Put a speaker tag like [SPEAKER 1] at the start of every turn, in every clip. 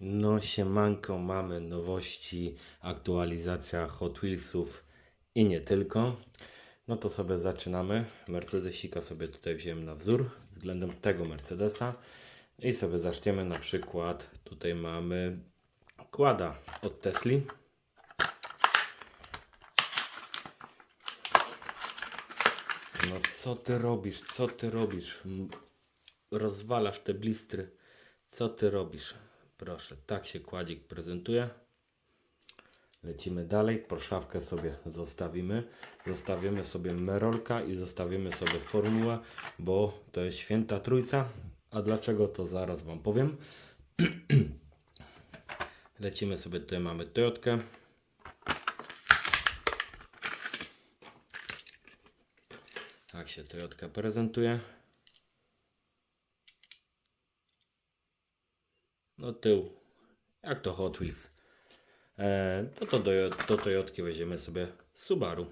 [SPEAKER 1] No siemanko, mamy nowości, aktualizacja Hot Wheelsów i nie tylko. No to sobie zaczynamy. Mercedesika sobie tutaj wziąłem na wzór względem tego Mercedesa. I sobie zaczniemy na przykład, tutaj mamy kłada od Tesli. No co ty robisz, co ty robisz? Rozwalasz te blistry. Co ty robisz? Proszę, tak się kładzik prezentuje. Lecimy dalej. Porszawkę sobie zostawimy. Zostawimy sobie Merolka i zostawimy sobie formułę, bo to jest święta trójca. A dlaczego to zaraz Wam powiem. Lecimy sobie, tutaj mamy Toyotkę. Tak się Toyotka prezentuje. No tył, jak to Hot Wheels. E, to, to do, do Toyotki weźmiemy sobie Subaru.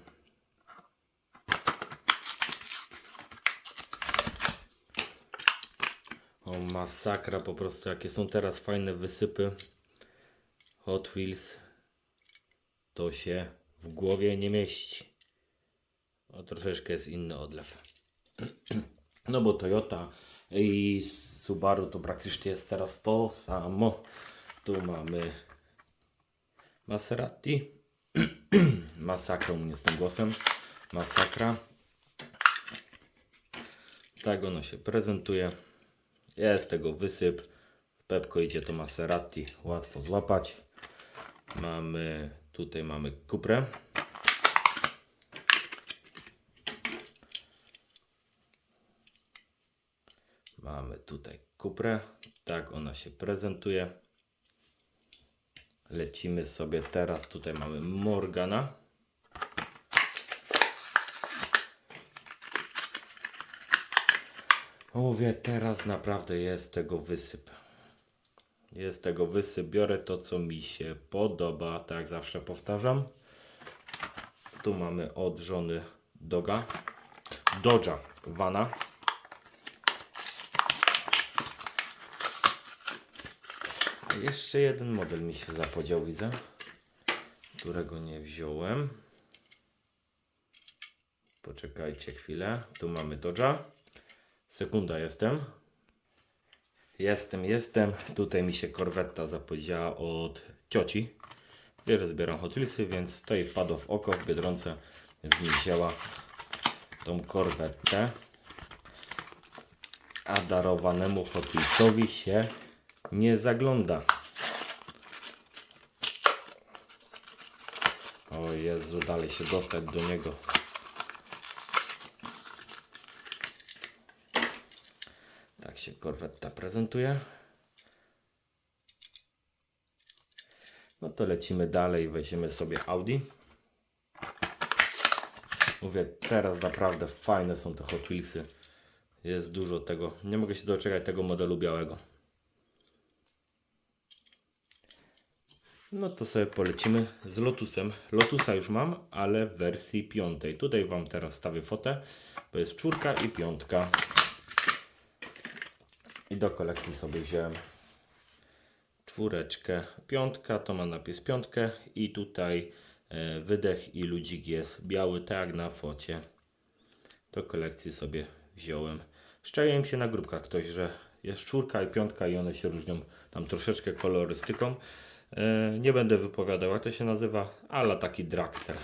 [SPEAKER 1] O masakra po prostu, jakie są teraz fajne wysypy Hot Wheels. To się w głowie nie mieści. O troszeczkę jest inny odlew. No bo Toyota i Subaru to praktycznie jest teraz to samo. Tu mamy Maserati. Masakra u mnie z tym głosem. Masakra. Tak ono się prezentuje. Jest tego wysyp. W Pepko idzie to Maserati. Łatwo złapać. Mamy tutaj mamy Cuprę. Mamy tutaj Cuprę. Tak ona się prezentuje. Lecimy sobie teraz. Tutaj mamy Morgana. Mówię, teraz naprawdę jest tego wysyp. Jest tego wysyp. Biorę to, co mi się podoba. Tak jak zawsze powtarzam. Tu mamy od żony Doga. Dodge'a Vana. Jeszcze jeden model mi się zapodział, widzę, którego nie wziąłem. Poczekajcie chwilę. Tu mamy Dodge'a. Sekunda jestem. Jestem, jestem. Tutaj mi się korwetta zapowiedziała od cioci. Wiesz, że zbieram Hot Wheelsy, więc to jej wpadło w oko w Biedronce, więc mi wzięła tą korwetę. A darowanemu Hot Wheelsowi się nie zagląda. O Jezu, dalej się dostać do niego. Tak się korwetta prezentuje. No to lecimy dalej, weźmiemy sobie Audi. Mówię, teraz naprawdę fajne są te Hot Wheelsy. Jest dużo tego. Nie mogę się doczekać tego modelu białego. No to sobie polecimy z Lotusem. Lotusa już mam, ale w wersji piątej. Tutaj Wam teraz wstawię fotę, bo jest czwórka i piątka. I do kolekcji sobie wziąłem czwóreczkę. Piątka to ma napis piątkę i tutaj e, wydech i ludzik jest biały, tak na focie. Do kolekcji sobie wziąłem. Szczeje im się na grupkach ktoś, że jest czwórka i piątka i one się różnią tam troszeczkę kolorystyką. E, Nie będę wypowiadał jak to się nazywa, ale taki dragster.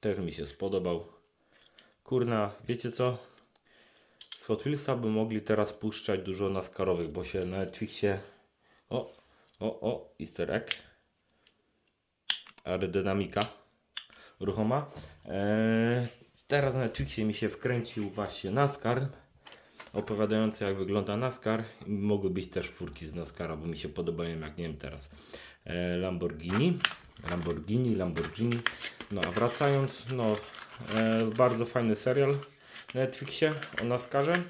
[SPEAKER 1] Też mi się spodobał. Kurna, wiecie co? Z Hot Wheelsa by mogli teraz puszczać dużo naskarowych, bo się na Netflixie... O, o, o, easter egg. Aerodynamika ruchoma. Eee, teraz na Netflixie mi się wkręcił właśnie NASCAR opowiadający jak wygląda NASCAR. Mogły być też furki z NASCARa, bo mi się podobają jak nie wiem teraz. E, Lamborghini, Lamborghini, Lamborghini. No a wracając, no e, bardzo fajny serial na Netflixie o NASCARze.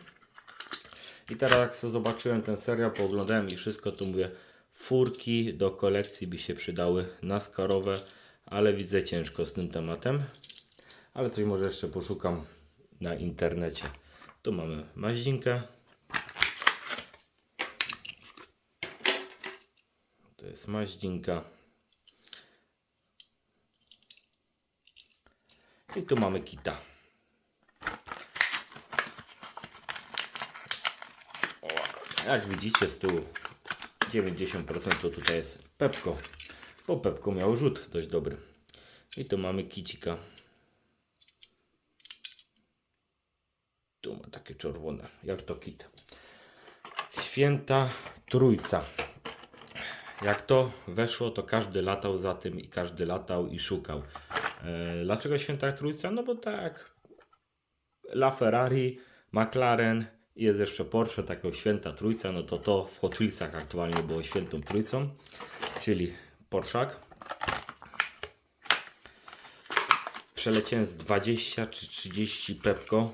[SPEAKER 1] I teraz jak sobie zobaczyłem ten serial, pooglądałem i wszystko, to mówię, furki do kolekcji by się przydały NASCARowe, ale widzę ciężko z tym tematem. Ale coś może jeszcze poszukam na internecie. Tu mamy maździnkę. To jest maździnka. I tu mamy kita. Jak widzicie z tyłu 90% tutaj jest pepko, bo pepko miał rzut dość dobry. I tu mamy kicika Tu ma takie czerwone, jak to kit. Święta Trójca. Jak to weszło, to każdy latał za tym i każdy latał i szukał. E, dlaczego Święta Trójca? No bo tak, La Ferrari, McLaren jest jeszcze Porsche, taką Święta Trójca, no to to w Hot Wheelsach aktualnie było Świętą Trójcą, czyli Porszak. Przeleciałem z 20 czy 30 Pepko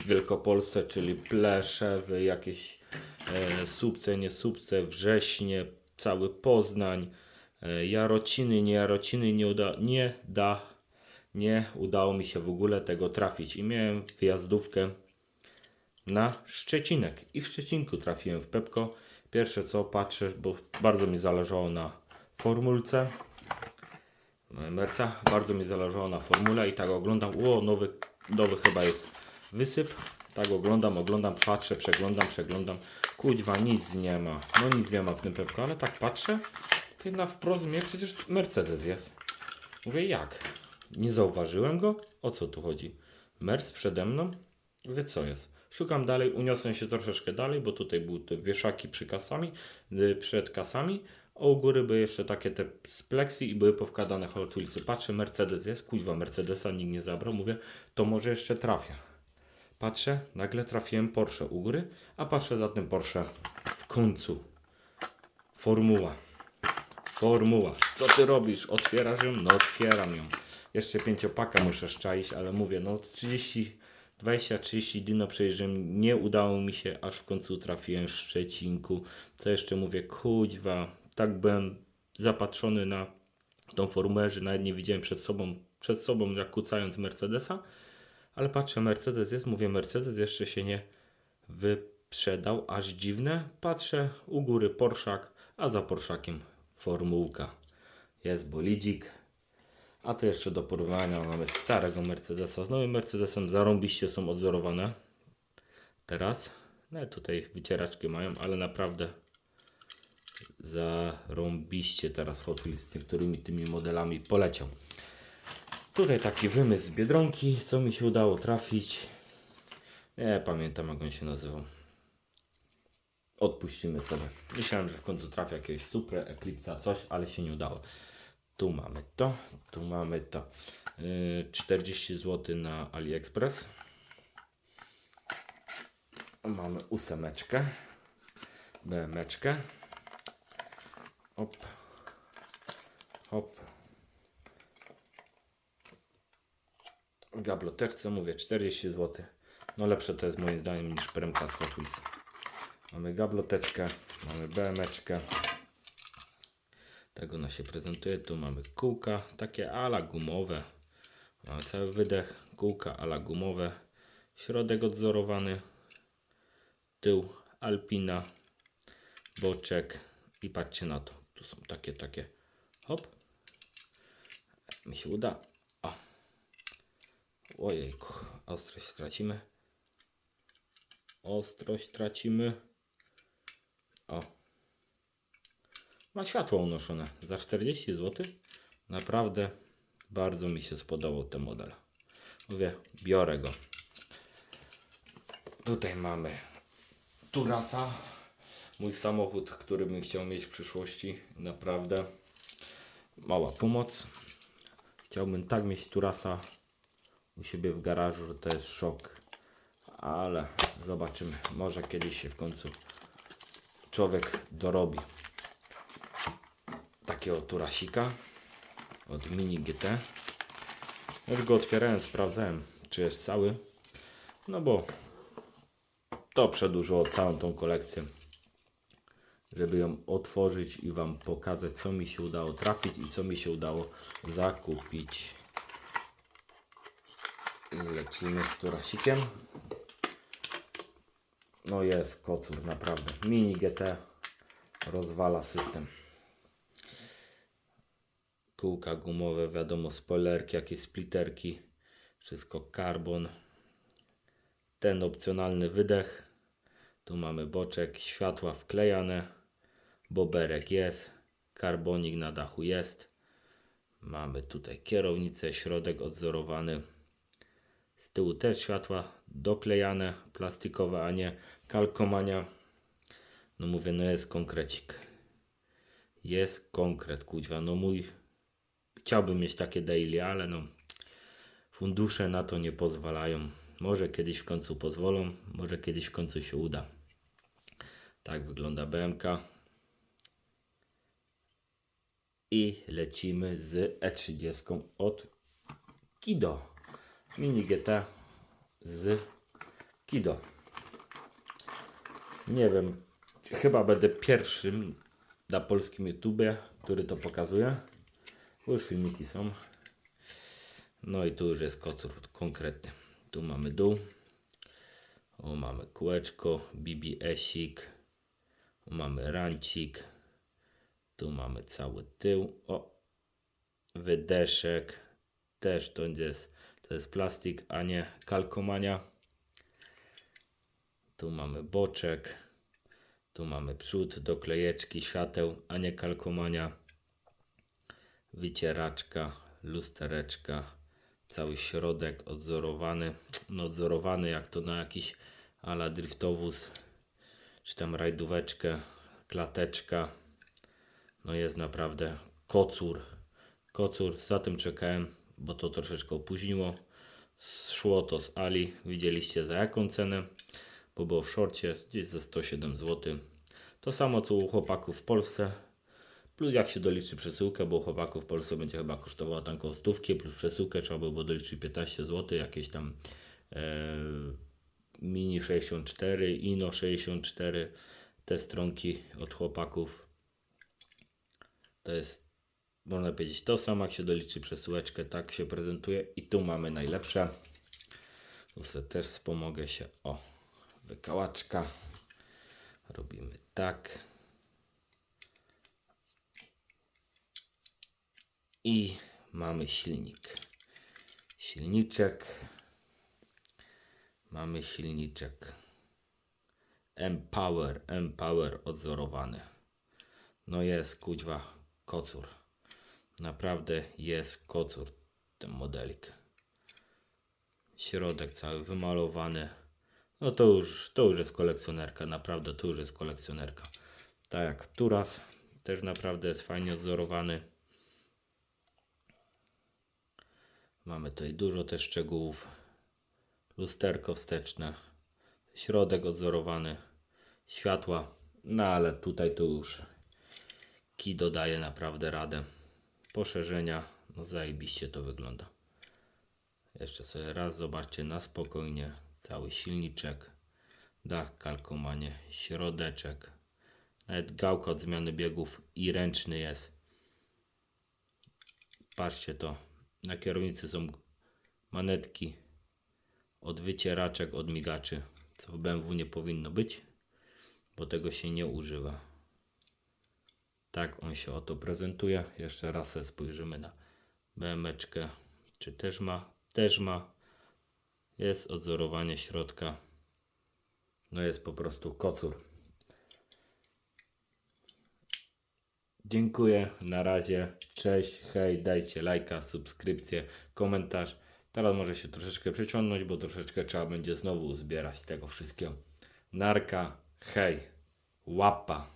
[SPEAKER 1] w Wielkopolsce, czyli Pleszewy, jakieś e, Subce, nie Subce, Wrześnie, cały Poznań, e, Jarociny, nie Jarociny, nie, uda, nie da, nie udało mi się w ogóle tego trafić i miałem wyjazdówkę na Szczecinek i w Szczecinku trafiłem w Pepko. Pierwsze co patrzę, bo bardzo mi zależało na formulce, Merca. Bardzo mi zależało na formule i tak oglądam. O, nowy, nowy chyba jest wysyp. Tak oglądam, oglądam, patrzę, przeglądam, przeglądam. Kuźwa, nic nie ma. No nic nie ma w tym pepku, ale tak patrzę. To na wprost mnie przecież Mercedes jest. Mówię, jak? Nie zauważyłem go? O co tu chodzi? Merc przede mną? Mówię, co jest? Szukam dalej, uniosłem się troszeczkę dalej, bo tutaj były te wieszaki przy kasami, y, przed kasami, a u góry były jeszcze takie te z i były powkładane Hot Wheelsy. Patrzę, Mercedes jest, kuźwa, Mercedesa nikt nie zabrał, mówię, to może jeszcze trafię. Patrzę, nagle trafiłem Porsche u góry, a patrzę za tym Porsche w końcu. Formuła. Formuła. Co ty robisz? Otwierasz ją? No otwieram ją. Jeszcze pięciopaka muszę szczaić, ale mówię, no 30, 20-30 dni przejeżdżam. Nie udało mi się, aż w końcu trafiłem w Szczecinku. Co jeszcze mówię? Kuźwa. Tak byłem zapatrzony na tą formułę, że nawet nie widziałem przed sobą, przed sobą jak kucając Mercedesa. Ale patrzę, Mercedes jest, mówię, Mercedes jeszcze się nie wyprzedał, aż dziwne. Patrzę, u góry Porszak, a za Porszakiem formułka. Jest bolidzik. A to jeszcze do porównania mamy starego Mercedesa z nowym Mercedesem. Zarąbiście są odzorowane. Teraz. No tutaj wycieraczki mają, ale naprawdę zarąbiście teraz Hot Wheels z niektórymi tymi modelami poleciał. Tutaj taki wymysł z Biedronki, co mi się udało trafić. Nie pamiętam jak on się nazywał. Odpuścimy sobie. Myślałem, że w końcu trafi jakiegoś Supra, Eclipse'a, coś, ale się nie udało. Tu mamy to, tu mamy to. Yy, 40 zł na AliExpress. Mamy ósemeczkę, BMeczkę. Hop, hop. Gabloteczce mówię 40 zł. No lepsze to jest moim zdaniem niż premka z Hot Wheels. Mamy gabloteczkę, mamy BMeczkę. Tak ona się prezentuje. Tu mamy kółka, takie ala gumowe. Mamy cały wydech, kółka ala gumowe. Środek odzorowany. Tył Alpina. Boczek. I patrzcie na to. Tu są takie, takie. Hop. Mi się uda. Ojejku, ostrość stracimy. Ostrość tracimy. O. Ma światło unoszone za 40 zł. Naprawdę bardzo mi się spodobał ten model. Mówię, biorę go. Tutaj mamy Turasa. Mój samochód, który bym chciał mieć w przyszłości. Naprawdę mała pomoc. Chciałbym tak mieć Turasa u siebie w garażu, że to jest szok. Ale zobaczymy. Może kiedyś się w końcu człowiek dorobi takiego turasika od Mini GT. Już go otwierałem, sprawdzałem, czy jest cały. No bo to przedłużyło całą tą kolekcję. Żeby ją otworzyć i Wam pokazać, co mi się udało trafić i co mi się udało zakupić. Lecimy z turasikiem. No jest kocur, naprawdę. Mini GT rozwala system. Kółka gumowe, wiadomo, spoilerki, jakieś splitterki. Wszystko karbon. Ten opcjonalny wydech. Tu mamy boczek, światła wklejane. Boberek jest. Karbonik na dachu jest. Mamy tutaj kierownicę, środek odzorowany. Z tyłu też światła doklejane, plastikowe, a nie kalkomania. No mówię, no jest konkrecik. Jest konkret, kuźwa. No mój, chciałbym mieć takie daily, ale no fundusze na to nie pozwalają. Może kiedyś w końcu pozwolą, może kiedyś w końcu się uda. Tak wygląda BMK. I lecimy z E30 od Kido. Mini GT z Kido. Nie wiem, chyba będę pierwszym na polskim YouTubie, który to pokazuje. Bo już filmiki są. No i tu już jest kocur konkretny. Tu mamy dół. O, mamy kółeczko, BBS-ik. Mamy rancik. Tu mamy cały tył. O, wydeszek. Też to jest, to jest plastik, a nie kalkomania. Tu mamy boczek. Tu mamy przód do klejeczki świateł, a nie kalkomania. Wycieraczka, lustereczka, cały środek odzorowany. No odzorowany jak to na jakiś ala driftowóz, czy tam rajdóweczkę, klateczka. No jest naprawdę kocur. Kocur, za tym czekałem, bo to troszeczkę opóźniło. Szło to z Ali, widzieliście za jaką cenę, bo było w szorcie gdzieś za 107 zł. To samo co u chłopaków w Polsce. Plus jak się doliczy przesyłkę, bo u chłopaków w Polsce będzie chyba kosztowała tam koło plus przesyłkę trzeba by było doliczyć 15 zł, jakieś tam e, Mini 64, Ino 64, te stronki od chłopaków. To jest, można powiedzieć, to samo jak się doliczy przesyłeczkę, tak się prezentuje. I tu mamy najlepsze. Tu też wspomogę się. O, wykałaczka. Robimy tak. I mamy silnik. Silniczek. Mamy silniczek. Empower, Empower odzorowany. No jest kuźwa kocur. Naprawdę jest kocur ten modelik. Środek cały wymalowany. No to już, to już jest kolekcjonerka, naprawdę to już jest kolekcjonerka. Tak jak Turas, też naprawdę jest fajnie odzorowany. Mamy tutaj dużo też szczegółów. Lusterko wsteczne, środek odzorowany, światła. No ale tutaj to już Kido daje naprawdę radę. Poszerzenia, no zajebiście to wygląda. Jeszcze sobie raz zobaczcie na spokojnie. Cały silniczek, dach kalkomanie, środeczek. Nawet gałka od zmiany biegów i ręczny jest. Patrzcie to. Na kierownicy są manetki od wycieraczek, od migaczy. Co w BMW nie powinno być, bo tego się nie używa. Tak on się oto prezentuje. Jeszcze raz spojrzymy na BMeczkę. Czy też ma? Też ma. Jest odzorowanie środka. No jest po prostu kocur. Dziękuję, na razie, cześć, hej, dajcie lajka, subskrypcję, komentarz. Teraz może się troszeczkę przeciągnąć, bo troszeczkę trzeba będzie znowu uzbierać tego wszystkiego. Narka, hej, łapa.